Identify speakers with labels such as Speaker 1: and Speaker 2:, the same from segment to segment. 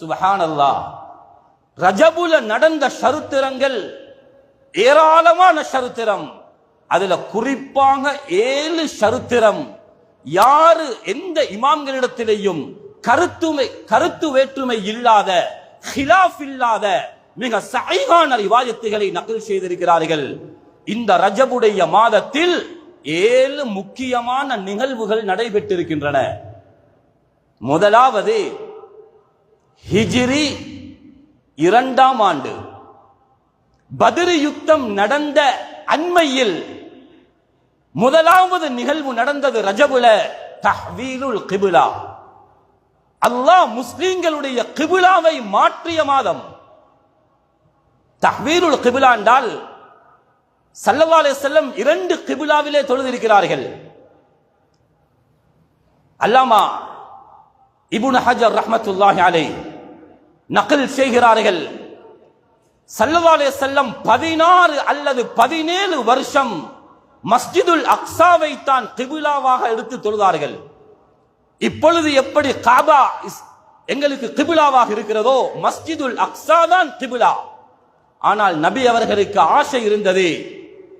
Speaker 1: சுபஹானல்லா ரஜபுல நடந்த சருத்திரங்கள் ஏராளமான சருத்திரம். அதுல குறிப்பாக ஏழு சருத்திரம். யாரு எந்த இமாம்களிடத்திலேயும் கருத்துமை கருத்து வேற்றுமை இல்லாத ஹிலாஃப் இல்லாத மிக சைகான ரிவாயத்துகளை நகல் செய்திருக்கிறார்கள். இந்த ரஜபுடைய மாதத்தில் ஏழு முக்கியமான நிகழ்வுகள் நடைபெற்றிருக்கின்றன. முதலாவது ஹிஜிரி இரண்டாம் ஆண்டு. பத்ரு யுத்தம் நடந்த அண்மையில் முதலாவது நிகழ்வு நடந்தது ரஜபுல தஹ்வீலுல் கிபிலா. அல்லாஹ் முஸ்லீம்களுடைய கிபிலாவை மாற்றிய மாதம். தஹ்வீலுல் கிபிலா என்றால் சல்லல்லாஹு அலைஹி வஸல்லம் இரண்டு கிபிலாவிலே தொழுதிருக்கிறார்கள். அல்லாமா இப்னு ஹஜர் ரஹ்மத்துல்லாஹி அலைஹி. நகல் செய்கிறார்கள். சல்லல்லாஹு செல்லம் பதினாறு அல்லது பதினேழு வருஷம் மஸ்ஜிதுல் அக்ஸாவை தான் கிபிலாவாக எடுத்து தொழுதார்கள். இப்பொழுது எப்படி காபா இஸ்- எங்களுக்கு கிபிலாவாக இருக்கிறதோ மஸ்ஜிதுல் அக்ஸா தான் கிபிலா. ஆனால் நபி அவர்களுக்கு ஆசை இருந்தது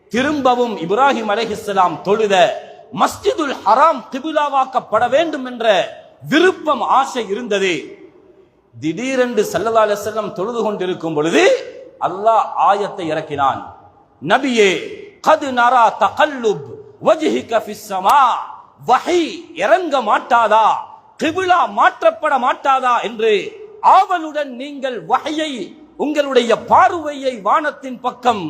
Speaker 1: திரும்பவும் இப்ராஹிம் அலைஹிஸ்ஸலாம் தொழுத மஸ்ஜிதுல் ஹராம் கிபிலாவாக்கப்பட வேண்டும் என்ற விருப்பம் ஆசை இருந்தது. திடீரென்று சல்லல்லா அலிஸ்லம் தொழுது கொண்டிருக்கும் பொழுது அல்லாஹ் ஆயத்தை இறக்கினான். நபியே கது நரா தகல்லுப் வஜ்ஹிக ஃபிஸ் வகை வஹி இறங்க மாட்டாதா கிபிலா மாற்றப்பட மாட்டாதா என்று ஆவலுடன் நீங்கள் வகையை உங்களுடைய பார்வையை வானத்தின் பக்கம்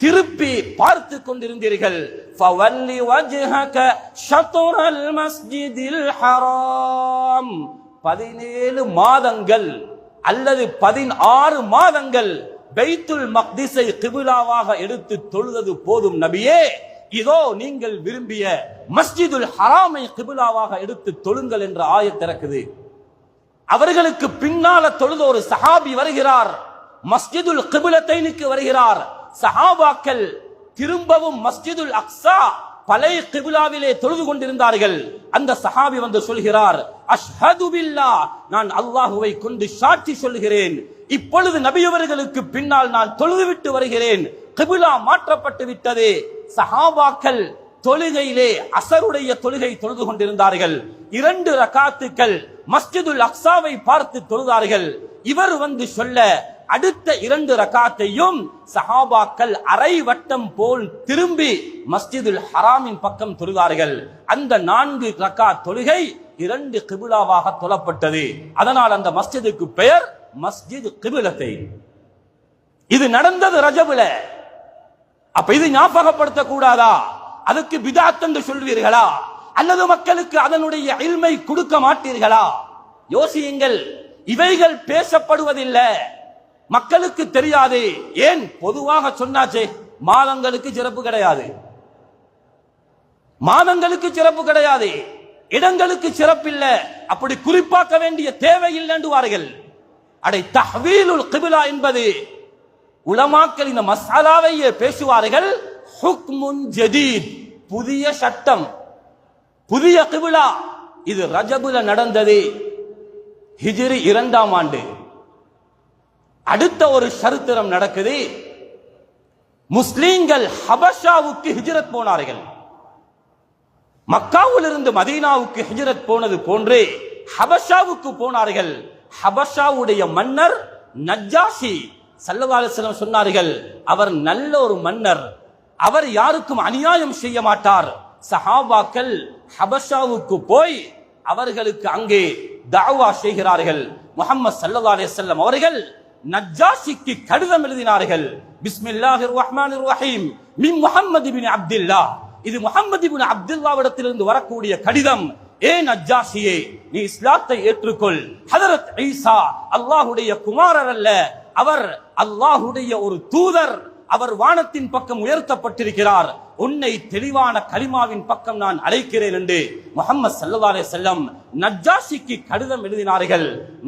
Speaker 1: திருப்பி பார்த்து கொண்டிருந்தீர்கள். ஃபவல்லி வஜ்ஹக ஷத்ரல் மஸ்ஜிதில் ஹராம் பதினேழு மாதங்கள் அல்லது பதினாறு மாதங்கள் பெய்துல் மக்திஸை கிபிலாவாக எடுத்து தொழுதது போதும் நபியே. இதோ நீங்கள் விரும்பிய மஸ்ஜிதுல் ஹராமை கிபிலாவாக எடுத்து தொழுங்கள் என்ற ஆயத்திறக்குது அவர்களுக்கு பின்னால தொழுத ஒரு சஹாபி வருகிறார். மஸ்ஜிதுல் கிபிலத்தைனுக்கு வருகிறார். சஹாபாக்கள் திரும்பவும் மஸ்ஜிதுல் அக்ஸா பழைய கிபிலாவிலே தொழுது கொண்டிருந்தார்கள். அந்த சஹாபி வந்து சொல்கிறார் அஷ்ஹது பில்லா நான் அல்லாஹுவை கொண்டு சாட்சி சொல்கிறேன் இப்பொழுது நபியவர்களுக்கு பின்னால் நான் தொழுதுவிட்டு வருகிறேன். கிபிலா மாற்றப்பட்டு விட்டது. சஹாபாக்கள் தொழுகையிலே அசருடைய தொழுகை தொழுது கொண்டிருந்தார்கள். இரண்டு ரகாத்துக்கள் மஸ்ஜிதுல் அக்ஸாவை பார்த்து தொழுதார்கள். இவர் வந்து சொல்ல அடுத்த இரண்டு ரகாத்தையும் சஹாபாக்கள் அரை வட்டம் போல் திரும்பி மஸ்ஜிதுல் ஹராமின் பக்கம் தொழுதார்கள். அந்த நான்கு ரகா தொழுகை இரண்டு கிபிலாவாக தொழப்பட்டது. அதனால் அந்த மஸ்ஜிதுக்கு பெயர் மஸ்ஜித் கிபிலத்தை. இது நடந்தது ரஜபுல. அப்ப இது ஞாபகப்படுத்த கூடாதா அதுக்கு பிதாத் என்று சொல்வீர்களா? அல்லது மக்களுக்கு அதனுடைய இல்மை கொடுக்க மாட்டீர்களா? யோசியுங்கள். இவைகள் பேசப்படுவதில்லை. மக்களுக்கு தெரியாது. ஏன்? பொதுவாக சொன்னாச்சே மாதங்களுக்கு சிறப்பு கிடையாது. மாதங்களுக்கு சிறப்பு கிடையாது. இடங்களுக்கு சிறப்பில்லை. அப்படி குறிப்பாக்க வேண்டிய தேவை இல்லைன்றுவார்கள் அடை தஹ்வீலுல் கிபிலா என்பது உலமாக்கள் இந்த மசாலாவையே பேசுவார்கள். ஹுக்முன் ஜதீத் புதிய சட்டம் புதிய கிபிலா. இது ரஜபுல நடந்தது. ஹிஜிரி இரண்டாம் ஆண்டு. அடுத்த ஒரு சரித்திரம் நடக்குது. முஸ்லீம்கள் ஹபஷாவுக்கு ஹிஜரத் போனார்கள். மக்காவில் இருந்து மதீனாவுக்கு ஹிஜரத் போனது போன்றே ஹபஷாவுக்கு போனார்கள். ஹபஷாவுடைய மன்னர் நஜாஷி சல்லவாலிசலம் சொன்னார்கள் அவர் நல்ல ஒரு மன்னர். அவர் யாருக்கும் அநியாயம் செய்ய மாட்டார். சஹாபாக்கள் ஹபஷாவுக்கு போய் அவர்களுக்கு அங்கே தாவா செய்கிறார்கள். முகமது சல்லா அலிசல்லம் அவர்கள் நஜாஷிக்கு கடிதம் எழுதினார்கள். பிஸ்மில்லாஹிர் ரஹ்மானிர் ரஹீம் மின் முஹம்மது பின் அப்துல்லா. இது முகமது பின் அப்துல்லாவிடத்திலிருந்து வரக்கூடிய கடிதம். ஏ நஜாசியே நீ இஸ்லாத்தை ஏற்றுக்கொள். ஹதரத் ஈசா அல்லாஹுடைய குமாரர் அல்ல. அவர் அல்லாஹுடைய ஒரு தூதர். அவர் வானத்தின் பக்கம் உயர்த்தப்பட்டிருக்கிறார். உன்னை தெளிவான கலிமாவின் பக்கம் நான் அழைக்கிறேன் என்று முகமது சல்லா செல்லம் நஜ்ஜாஷிக்கு கடிதம் எழுதினார்கள்.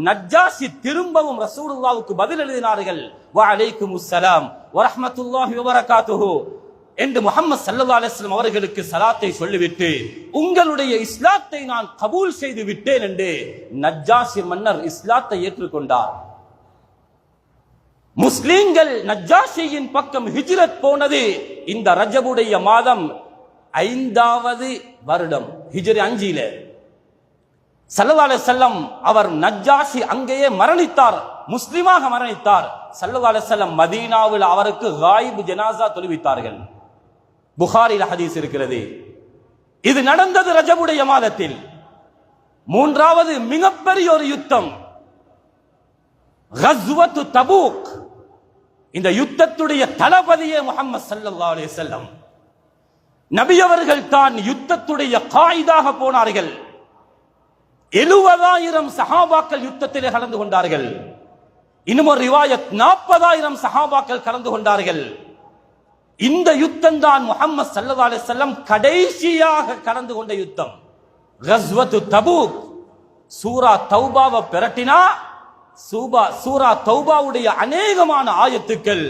Speaker 1: நஜ்ஜாஷி திரும்பவும் ரசூலுல்லாவுக்கு பதில் எழுதினார்கள். வா அலைக்கும் அஸ்ஸலாம் வரஹமத்துல்லாஹி வபரகாத்துஹு என்று முகமது சல்லா அலிஸ்லாம் அவர்களுக்கு சலாத்தை சொல்லிவிட்டு உங்களுடைய இஸ்லாத்தை நான் கபூல் செய்து விட்டேன் என்று நஜ்ஜாசி மன்னர் இஸ்லாத்தை ஏற்றுக்கொண்டார். முஸ்லிம்கள் நஜ்ஜாஷியின் பக்கம் ஹிஜ்ரத் போனது இந்த ரஜபுடைய மாதம் ஐந்தாவது வருடம் ஹிஜ்ரி அஞ்சில. சல்லல்லாஹு செல்லம் அவர் நஜ்ஜாஷி அங்கேயே மரணித்தார் முஸ்லிமாக மரணித்தார். சல்லுவால செல்லம் மதீனாவில் அவருக்கு காயிபு ஜனாசா தொழுவித்தார்கள். புகாரில் ஹதீஸ் இருக்கிறது. இது நடந்தது ரஜபுடைய மாதத்தில். மூன்றாவது மிகப்பெரிய ஒரு யுத்தம். கஸ்வத்து தபூக். இந்த யுத்தத்துடைய தளபதியே முகமது சல்லா அலி செல்லம் நபி அவர்கள் தான் யுத்தத்துடைய காயிதாக போனார்கள். எழுபதாயிரம் சஹாபாக்கள் யுத்தத்திலே கலந்து கொண்டார்கள். இன்னும் ஒரு ரிவாயத் நாற்பதாயிரம் சஹாபாக்கள் கலந்து கொண்டார்கள். இந்த யுத்தம் தான் முகமது சல்லா அலிசல்லம் கடைசியாக கலந்து கொண்ட யுத்தம். கஸ்வத்து தபூக் சூரா தௌபாவை பிரட்டினா சூபா சூரா தௌபாவுடைய அநேகமான ஆயத்துக்கள்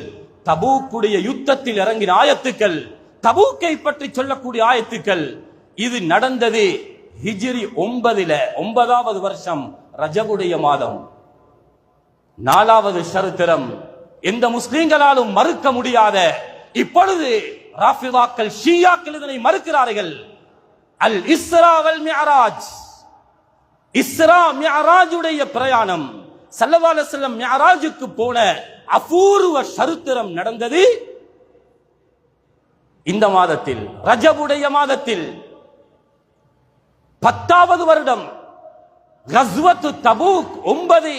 Speaker 1: தபூக்குடைய யுத்தத்தில் இறங்கின ஆயத்துக்கள் தபூக்கை பற்றி சொல்லக்கூடிய ஆயத்துக்கள். இது நடந்தது ஹிஜ்ரி ஒன்பதில ஒன்பதாவது வருஷம் ரஜபுடைய மாதம். நாலாவது சரித்திரம். எந்த முஸ்லீம்களாலும் மறுக்க முடியாத இப்பொழுது ராஃபிதாக்கள் ஷியாக்கள் இதனை மறுக்கிறார்கள். அல் இஸ்ரா வல் மிஅராஜ் இஸ்ரா மியராஜுடைய பிரயாணம். சல்லவால செல்லம் வஸல்லம் போன அபூர்வ சரித்திரம் நடந்தது இந்த மாதத்தில் ரஜபுடைய மாதத்தில். பத்தாவது வருடம் கஸ்வத்து தபூக் ஒன்பது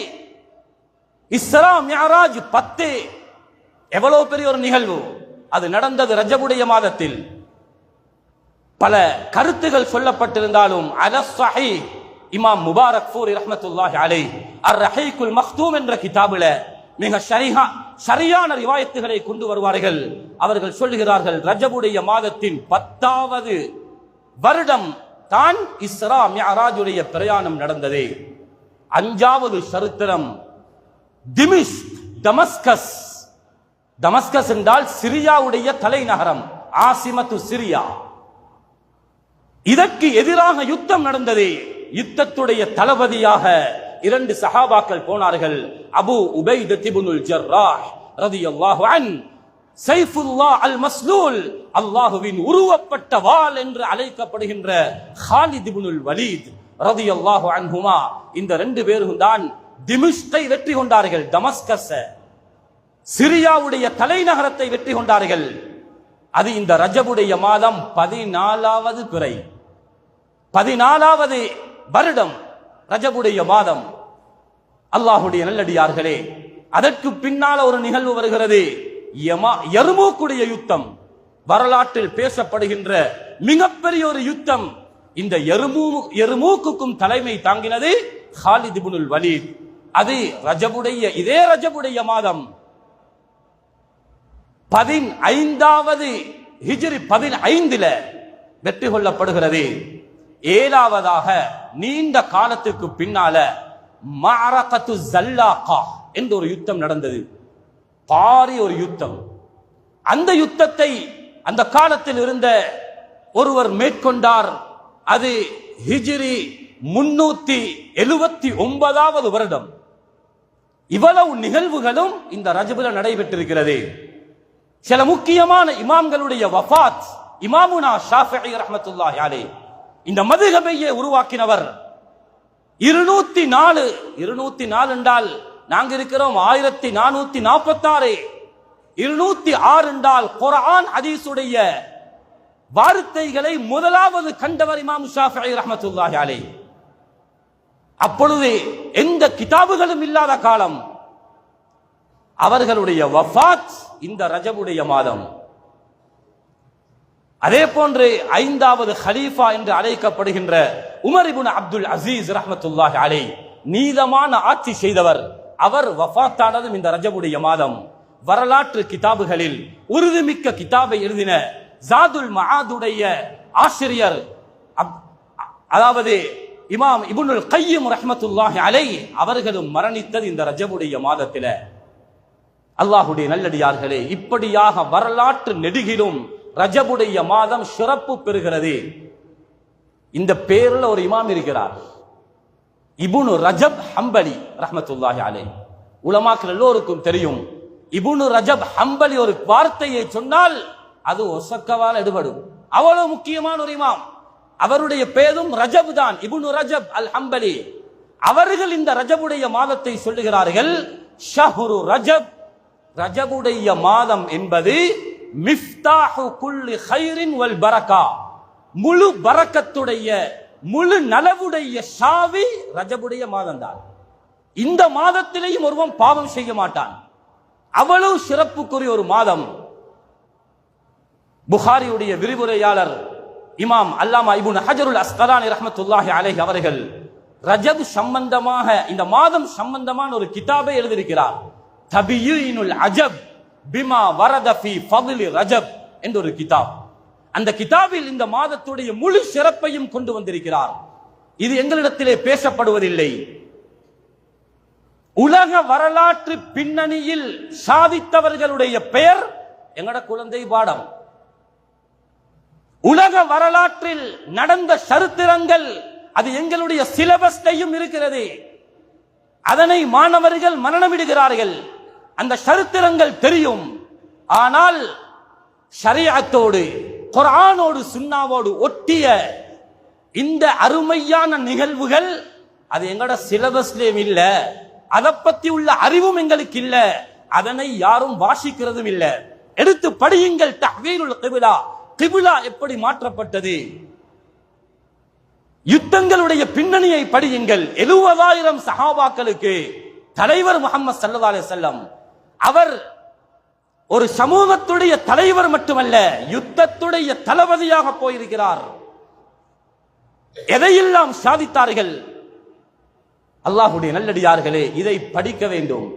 Speaker 1: இஸ்ரா மியராஜ் பத்து. எவ்வளவு பெரிய ஒரு நிகழ்வு. அது நடந்தது ரஜபுடைய மாதத்தில். பல கருத்துகள் சொல்லப்பட்டிருந்தாலும் அலஸ்ஸஹி இமாம் முபாரக் ஃபூரி ரஹ்மத்துல்லாஹி அலை அர் ரஹீக்குல் மஹ்தூம் என்ற கிதாபில மிக சரியா சரியான ரிவாயத்துகளை கொண்டு வருவார்கள். அவர்கள் சொல்லுகிறார்கள் ரஜபுடைய மாதத்தின் பத்தாவது வருடம் தான் இஸ்ரா மியராஜுடைய பிரயாணம் நடந்தது. அஞ்சாவது சரித்திரம் திமிஷ் டமஸ்கஸ் டமஸ்கஸ் என்றால் சிரியாவுடைய தலைநகரம் ஆசிமத்து சிரியா. இதற்கு எதிராக யுத்தம் நடந்தது. யுத்தத்துடைய தளபதியாக இரண்டு சஹாபாக்கள் போனார்கள். அபு உபைத் திபுனுல் ஜர்ராஹ் ரலியல்லாஹு அன். சைஃபுல்லா அல் மஸ்லூல் அல்லாஹுவின் உருவப்பட்ட வால் என்று அழைக்கப்படுகின்ற ஹாலித் இப்னுல் வலீத் ரலியல்லாஹு அன்ஹுமா. இந்த ரெண்டு பேரும் தான் திமிஷ்கை வெற்றி கொண்டார்கள். தமஸ்கஸ சிரியாவுடைய தலைநகரத்தை வெற்றி கொண்டார்கள். அது இந்த ரஜபுடைய மாதம் பதினாலாவது பிறை. பதினாலாவது வருடம் ரஜபுடைய மாதம். அல்லாஹுடைய நல்லடியார்களே அதற்கு பின்னால் ஒரு நிகழ்வு வருகிறது. யமா எருமூக்குடைய யுத்தம். வரலாற்றில் பேசப்படுகின்ற மிகப்பெரிய ஒரு யுத்தம். இந்த எருமூ எருமூக்குக்கும் தலைமை தாங்கினது ஹாலித் இப்னுல் வலீத். அது ரஜபுடைய இதே ரஜபுடைய மாதம். பதின் ஐந்தாவது ஹிஜிரி பதினைந்துல வெற்றி கொள்ளப்படுகிறது. ஏழாவதாக நீண்ட காலத்துக்கு பின்னால மரகத்து ஜல்லாகா என்ற ஒரு யுத்தம் நடந்தது. பாரி ஒரு யுத்தம். அந்த யுத்தத்தை அந்த காலத்தில் இருந்த ஒருவர் மேற்கொண்டார். அது ஹிஜ்ரி முன்னூத்தி எழுபத்தி ஒன்பதாவது வருடம். இவ்வளவு நிகழ்வுகளும் இந்த ரஜபுல நடைபெற்றிருக்கிறது. சில முக்கியமான இமாம்களுடைய வஃபாத் இமாமுனா ஷாஃபி ரஹ்மத்துல்லாஹி அலைஹி. இந்த மதுகபையை உருவாக்கினவர். இருநூத்தி நாலு இருநூத்தி நாலு என்றால் நாங்க இருக்கிறோம் ஆயிரத்தி நானூத்தி நாற்பத்தி ஆறு இருநூத்தி ஆறு என்றால் குரான் அதீசுடைய வார்த்தைகளை முதலாவது கண்டவர் இமாம் ஷாஃபிஇ ரஹ்மத்துல்லாஹி அலைஹி. அப்பொழுது எந்த கிதாபுகளும் இல்லாத காலம். அவர்களுடைய வஃபாத் இந்த ரஜபுடைய மாதம். அதே போன்று ஐந்தாவது ஹலீஃபா என்று அழைக்கப்படுகின்ற உமர் அப்துல் அசீஸ் ரஹமத்துல்லாஹ் அலை நீதமான ஆட்சி செய்தவர். அவர் வஃபாத்தானதும் இந்த ரஜபுடைய மாதம். வரலாற்று கிதாபுகளில் உறுதிமிக்க கிதாபை எழுதின ஜாதுல் மஆதுடைய ஆசிரியர் அப்- அதாவது இமாம் இபுனுல் கையும் ரஹ்மத்துல்லாஹி அலை அவர்களும் மரணித்தது இந்த ரஜபுடைய மாதத்தில். அல்லாஹுடைய நல்லடியார்களே இப்படியாக வரலாற்று நெடுகிலும் ரஜபுடைய மாதம் சிறப்பு பெறுகிறது. இந்த பேரில் ஒரு இமாம் இருக்கிறார். இபுனு ரஜப் ஹம்பலி ரஹமத்துல்லாஹி அலை உலமாக்கள் எல்லோருக்கும் தெரியும். இபுனு ரஜப் ஹம்பலி ஒரு வார்த்தையை சொன்னால் அது ஒசக்கவால் எடுபடும். அவ்வளவு முக்கியமான ஒரு இமாம். அவருடைய பேரும் ரஜப் தான். இபுனு ரஜப் அல் ஹம்பலி. அவர்கள் இந்த ரஜபுடைய மாதத்தை சொல்லுகிறார்கள் ஷஹுரு ரஜப். ரஜபுடைய மாதம் என்பது மிஃப்தாஹு குல்லி ஹைரின் வல் பரக்கா முழு பரக்கத்துடைய முழு நலவுடைய சாவி ரஜபுடைய மாதம்தான் இந்த மாதத்திலேயும் ஒருவன் பாவம் செய்ய மாட்டான். அவ்வளவு சிறப்புக்குரிய ஒரு மாதம். புகாரியுடைய விரிவுரையாளர் இமாம் அல்லாமா இபுன் ஹஜருல் அஸ்கலானி ரஹமத்துல்லாஹி அலை அவர்கள் ரஜப் சம்பந்தமாக இந்த மாதம் சம்பந்தமான ஒரு கிதாபை எழுதியிருக்கிறார். தபியுனுல் அஜப். பிமா வரதபி ஃபி ரஜப் என்ற ஒரு கிதாப். அந்த கிதாபில் இந்த மாதத்துடைய முழு சிறப்பையும் கொண்டு வந்திருக்கிறார். இது எங்களிடத்திலே பேசப்படுவதில்லை. உலக வரலாற்று பின்னணியில் சாதித்தவர்களுடைய பெயர் எங்கட குழந்தை பாடம். உலக வரலாற்றில் நடந்த சரித்திரங்கள் அது எங்களுடைய சிலபஸ்டையும் இருக்கிறது. அதனை மாணவர்கள் மரணமிடுகிறார்கள் அந்த சரித்திரங்கள் தெரியும். ஆனால் ஷரியாத்தோடு குரானோடு சுண்ணாவோடு ஒட்டிய இந்த அருமையான நிகழ்வுகள் அது எங்களோட சிலபஸ்லேயும் இல்லை. அதை பத்தி உள்ள அறிவும் எங்களுக்கு இல்லை. அதனை யாரும் வாசிக்கிறதும் இல்லை. எடுத்து படியுங்கள் தஹ்வீருல் கிபிலா. கிபிலா எப்படி மாற்றப்பட்டது? யுத்தங்களுடைய பின்னணியை படியுங்கள். எழுபதாயிரம் சஹாபாக்களுக்கு தலைவர் முகமது சல்லா அலி செல்லம் அவர் ஒரு சமூகத்துடைய தலைவர் மட்டுமல்ல யுத்தத்துடைய தளபதியாக போயிருக்கிறார். எதையெல்லாம் சாதித்தார்கள்? அல்லாஹுடைய நல்லடியார்களே இதை படிக்க வேண்டும்.